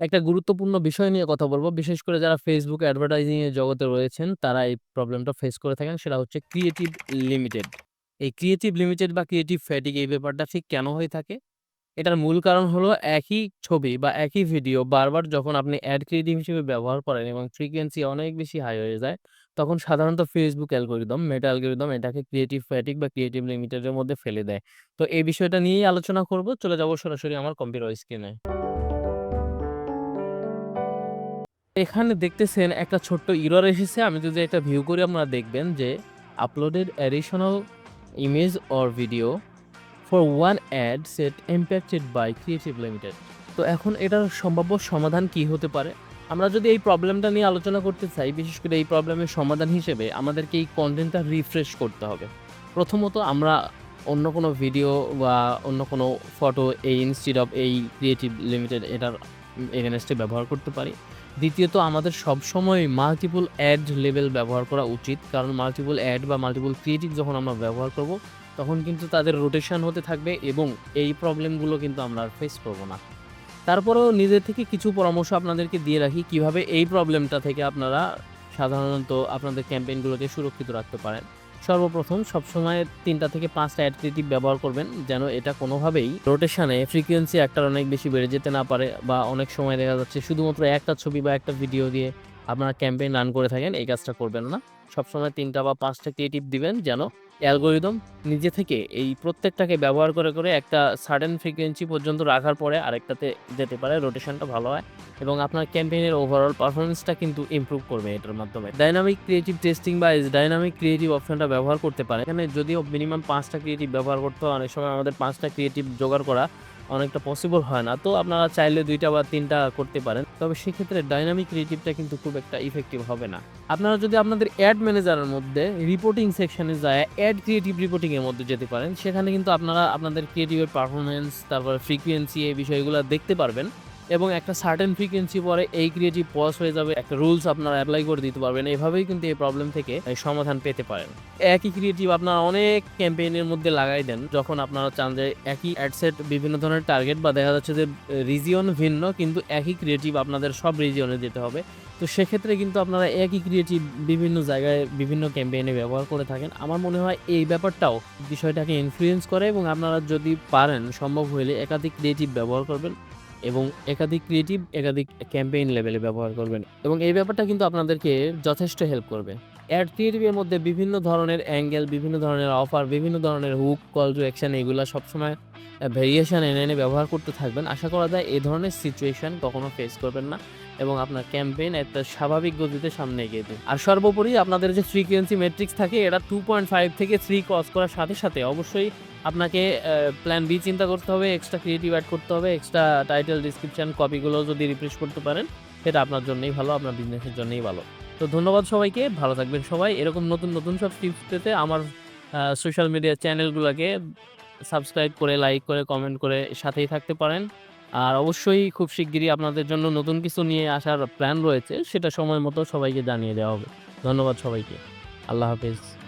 একটা গুরুত্বপূর্ণ বিষয় নিয়ে কথা বলব বিশেষ করে যারা ফেসবুক অ্যাডভার্টাইজিং এর জগতে রয়েছেন, তারা এই প্রবলেমটা ফেস করে থাকেন। সেটা হচ্ছে ক্রিয়েটিভ লিমিটেড। এই ক্রিয়েটিভ লিমিটেড বা ক্রিয়েটিভ ফ্যাটিগ এই ব্যাপারটা ঠিক কেন হয়ে থাকে? এটার মূল কারণ হলো একই ছবি বা একই ভিডিও বারবার যখন আপনি অ্যাড ক্রিয়েটিভ হিসেবে ব্যবহার করেন এবং ফ্রিকোয়েন্সি অনেক বেশি হাই হয়ে যায়, তখন সাধারণত ফেসবুক অ্যালগোরিদম মেটা অ্যালগরিদম এটাকে ক্রিয়েটিভ ফ্যাটিক বা ক্রিয়েটিভ লিমিটেডের মধ্যে ফেলে দেয়। তো এই বিষয়টা নিয়েই আলোচনা করব। চলে যাব সরাসরি আমার কম্পিউটার স্ক্রিনে। এখানে দেখতেছেন একটা ছোট্ট এরর এসেছে। আমি যদি এটা ভিউ করি আপনারা দেখবেন যে uploaded additional image or video for one ad set impacted by creative limited. তো এখন এটার সম্ভাব্য সমাধান কি হতে পারে? আমরা যদি এই প্রবলেমটা নিয়ে আলোচনা করতে চাই, বিশেষ করে এই প্রবলেমের সমাধান হিসেবে আমাদেরকে এই কন্টেন্টটা রিফ্রেশ করতে হবে। প্রথমত আমরা অন্য কোনো ভিডিও বা অন্য কোনো ফটো এই ইনস্টিড অফ এই ক্রিয়েটিভ লিমিটেড এটার এগেইনস্ট এ ব্যবহার করতে পারি। দ্বিতীয়ত আমাদের সবসময় মাল্টিপল অ্যাড লেভেল ব্যবহার করা উচিত। কারণ মাল্টিপল অ্যাড বা মাল্টিপল ক্রিয়েটিভ যখন আমরা ব্যবহার করব, তখন কিন্তু তাদের রোটেশন হতে থাকবে এবং এই প্রবলেমগুলো কিন্তু আমরা আর ফেস করব না। তারপরেও নিজে থেকে কিছু পরামর্শ আপনাদেরকে দিয়ে রাখি কীভাবে এই প্রবলেমটা থেকে আপনারা সাধারণত আপনাদের ক্যাম্পেইনগুলোকে সুরক্ষিত রাখতে পারেন। সর্বপ্রথম সবসময় তিনটা থেকে পাঁচটা অ্যাডিটিভ ব্যবহার করবেন। যেন এটা কোনোভাবেই রোটেশনে ফ্রিকোয়েন্সি একটার অনেক বেশি বেড়ে যেতে না পারে বা অনেক সময় দেখা যাচ্ছে শুধুমাত্র একটা ছবি বা একটা ভিডিও দিয়ে আপনারা ক্যাম্পেইন রান করে থাকেন, এই কাজটা করবেন না। সবসময় তিনটা বা পাঁচটা ক্রিয়েটিভ দিবেন যেন অ্যালগরিদম নিজে থেকে এই প্রত্যেকটাকে ব্যবহার করে, করে একটা সার্টেন ফ্রিকোয়েন্সি পর্যন্ত রাখার পরে আরেকটাতে যেতে পারে, রোটেশনটা ভালো হয় এবং আপনার ক্যাম্পেইনের ওভারঅল পারফরমেন্সটা কিন্তু ইম্প্রুভ করবে এটার মাধ্যমে। ডাইনামিক ক্রিয়েটিভ টেস্টিং বা ডাইনামিক ক্রিয়েটিভ অপশনটা ব্যবহার করতে পারে এখানে যদিও মিনিমাম পাঁচটা ক্রিয়েটিভ ব্যবহার করতে হয়, অনেক সময় আমাদের পাঁচটা ক্রিয়েটিভ জোগাড় করা অনেকটা পসিবল হয় না। তো আপনারা চাইলে দুইটা বা তিনটা করতে পারেন। তবে সেক্ষেত্রে ডাইনামিক ক্রিয়েটিভটা কিন্তু খুব একটা ইফেক্টিভ হবে না। আপনারা যদি আপনাদের অ্যাড ম্যানেজারের মধ্যে রিপোর্টিং সেকশনে যায় অ্যাড ক্রিয়েটিভ রিপোর্টিংয়ের মধ্যে যেতে পারেন, সেখানে কিন্তু আপনারা আপনাদের ক্রিয়েটিভের পারফরমেন্স তারপর ফ্রিকুয়েন্সি এই বিষয়গুলো দেখতে পারবেন এবং একটা সার্টেন ফ্রিকোয়েন্সি পরে এই ক্রিয়েটিভ পজ হয়ে যাবে। একটা রুলস আপনারা অ্যাপ্লাই করে দিতে পারবেন। এভাবেই কিন্তু এই প্রবলেম থেকে সমাধান পেতে পারেন। একই ক্রিয়েটিভ আপনারা অনেক ক্যাম্পেইনের মধ্যে লাগাই দেন। যখন আপনারা চান যে একই অ্যাডসেট বিভিন্ন ধরনের টার্গেট বা দেখা যাচ্ছে যে রিজিয়ন ভিন্ন, কিন্তু একই ক্রিয়েটিভ আপনাদের সব রিজিয়নে যেতে হবে। তো সেক্ষেত্রে কিন্তু আপনারা একই ক্রিয়েটিভ বিভিন্ন জায়গায় বিভিন্ন ক্যাম্পেইনে ব্যবহার করে থাকেন। আমার মনে হয় এই ব্যাপারটাও বিষয়টাকে ইনফ্লুয়েন্স করে এবং আপনারা যদি পারেন, সম্ভব হইলে একাধিক ক্রিয়েটিভ ব্যবহার করবেন এবং একাধিক ক্রিয়েটিভ একাধিক ক্যাম্পেইন লেভেলে ব্যবহার করবেন এবং এই ব্যাপারটা কিন্তু আপনাদেরকে যথেষ্ট হেল্প করবে। অ্যাড এর মধ্যে বিভিন্ন ধরনের অ্যাঙ্গেল, বিভিন্ন ধরনের অফার, বিভিন্ন ধরনের হুক, কল টু অ্যাকশন এগুলো সবসময় ভেরিয়েশন এনে, এনে ব্যবহার করতে থাকবেন। আশা করা যায় এ ধরনের সিচুয়েশন কখনো ফেস করবেন না এবং আপনার ক্যাম্পেইন একটা স্বাভাবিক গতিতে সামনে এগিয়ে দিন। আর সর্বোপরি আপনাদের যে ফ্রিকোয়েন্সি মেট্রিক্স থাকে এটা 2.5 থেকে থ্রি ক্রস করার সাথে, সাথে অবশ্যই আপনাকে প্ল্যান বি চিন্তা করতে হবে, এক্সট্রা ক্রিয়েটিভ এড করতে হবে, এক্সট্রা টাইটেল, ডেসক্রিপশন, কপিগুলো যদি রিফ্রেশ করতে পারেন, সেটা আপনার জন্যই ভালো, আপনার বিজনেসের জন্যই ভালো। তো ধন্যবাদ সবাইকে। ভালো থাকবেন সবাই। এরকম নতুন, নতুন সব টিপস পেতে আমার সোশ্যাল মিডিয়া চ্যানেলগুলোকে সাবস্ক্রাইব করে, লাইক করে, কমেন্ট করে সাথেই থাকতে পারেন। আর অবশ্যই খুব শিগগিরই আপনাদের জন্য নতুন কিছু নিয়ে আসার প্ল্যান রয়েছে। সেটা সময় মতো সবাইকে জানিয়ে দেওয়া হবে। ধন্যবাদ সবাইকে। আল্লাহ হাফেজ।